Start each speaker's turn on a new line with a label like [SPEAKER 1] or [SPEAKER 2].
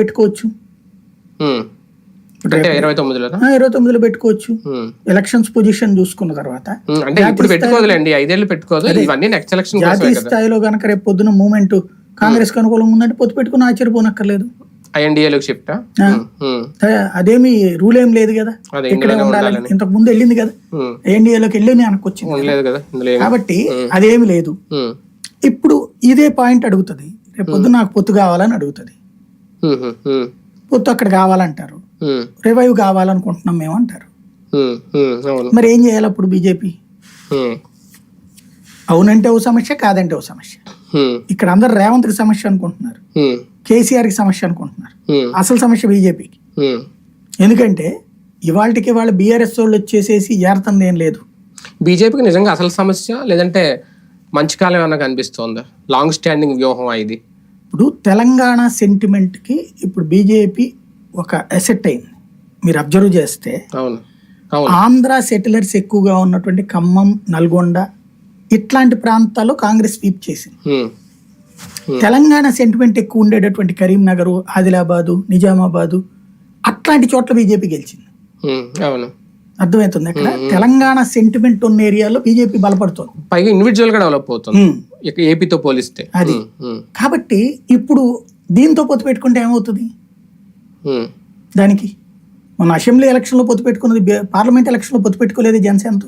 [SPEAKER 1] పెట్టుకోవచ్చు.
[SPEAKER 2] ఇరవై తొమ్మిదిలో
[SPEAKER 1] పెట్టుకోవచ్చు. ఎలక్షన్స్ పొజిషన్ చూసుకున్న తర్వాత
[SPEAKER 2] అంటే ఇప్పుడు పెట్టుకోదులేండి ఐదేళ్ళు పెట్టుకోదు. ఇవన్నీ నెక్స్ట్ ఎలక్షన్ కోసమే
[SPEAKER 1] జాతీయ స్థాయిలో కనుక రేపు పొద్దున మూమెంట్ కాంగ్రెస్కు అనుకూలంగా ఉందంటే పొత్తు పెట్టుకుని ఆశ్చర్యపోనక్కర్లేదు.
[SPEAKER 2] ఐఎన్డిఏలోకి షిఫ్ట్?
[SPEAKER 1] అదేమి రూల్ ఏం లేదు కదా. ఇక్కడే ఉండాలని. ఇంతకు ముందు వెళ్ళింది కదా. ఎన్డీఏలోకి వెళ్ళి
[SPEAKER 2] ఏమి.
[SPEAKER 1] కాబట్టి అదేమి లేదు. ఇప్పుడు ఇదే పాయింట్ అడుగుతుంది. రేపు పొద్దున నాకు పొత్తు కావాలని అడుగుతుంది. పొత్తు అక్కడ కావాలంటారు. రివైవ్ కావాలనుకుంటున్నాం మేము అంటారు. మరి ఏం చేయాలి అప్పుడు బీజేపీ? అవునంటే ఓ సమస్య కాదంటే ఓ సమస్య. ఇక్కడ అందరు రేవంత్కి సమస్య అనుకుంటున్నారు.
[SPEAKER 2] ఉమ్,
[SPEAKER 1] కేసీఆర్కి సమస్య అనుకుంటున్నారు. అసలు సమస్య బీజేపీకి. ఎందుకంటే ఇవాళకి వాళ్ళ బీఆర్ఎస్ వాళ్ళు వచ్చేసేసి జారుతుంది ఏం లేదు.
[SPEAKER 2] బీజేపీకి నిజంగా అసలు సమస్య? లేదంటే మంచి కాలం ఏమన్నా కనిపిస్తోందా? లాంగ్ స్టాండింగ్ వ్యూహం ఇది.
[SPEAKER 1] ఇప్పుడు తెలంగాణ సెంటిమెంట్కి ఇప్పుడు బీజేపీ ఒక అసెట్ అయింది. మీరు అబ్జర్వ్ చేస్తే ఆంధ్ర సెటిలర్స్ ఎక్కువగా ఉన్నటువంటి ఖమ్మం నల్గొండ ఇట్లాంటి ప్రాంతాల్లో కాంగ్రెస్ స్వీప్ చేసింది. తెలంగాణ సెంటిమెంట్ ఎక్కువ ఉండేటటువంటి కరీంనగర్ ఆదిలాబాదు నిజామాబాదు అట్లాంటి చోట్ల బీజేపీ గెలిచింది.
[SPEAKER 2] అవును.
[SPEAKER 1] అర్థమవుతుంది అక్కడ? తెలంగాణ సెంటిమెంట్ ఉన్న ఏరియాలో బీజేపీ బలపడుతోంది.
[SPEAKER 2] పైగా ఇండివిజువల్గా డెవలప్ అవుతుంది. ఏపీతో పోలిస్తే.
[SPEAKER 1] అది. కాబట్టి ఇప్పుడు దీంతో పొత్తు పెట్టుకుంటే ఏమవుతుంది. దానికి. మన అసెంబ్లీ ఎలక్షన్లో పొత్తు పెట్టుకున్నది పార్లమెంట్ ఎలక్షన్లో పొత్తు పెట్టుకోలేదు జనసేనతో.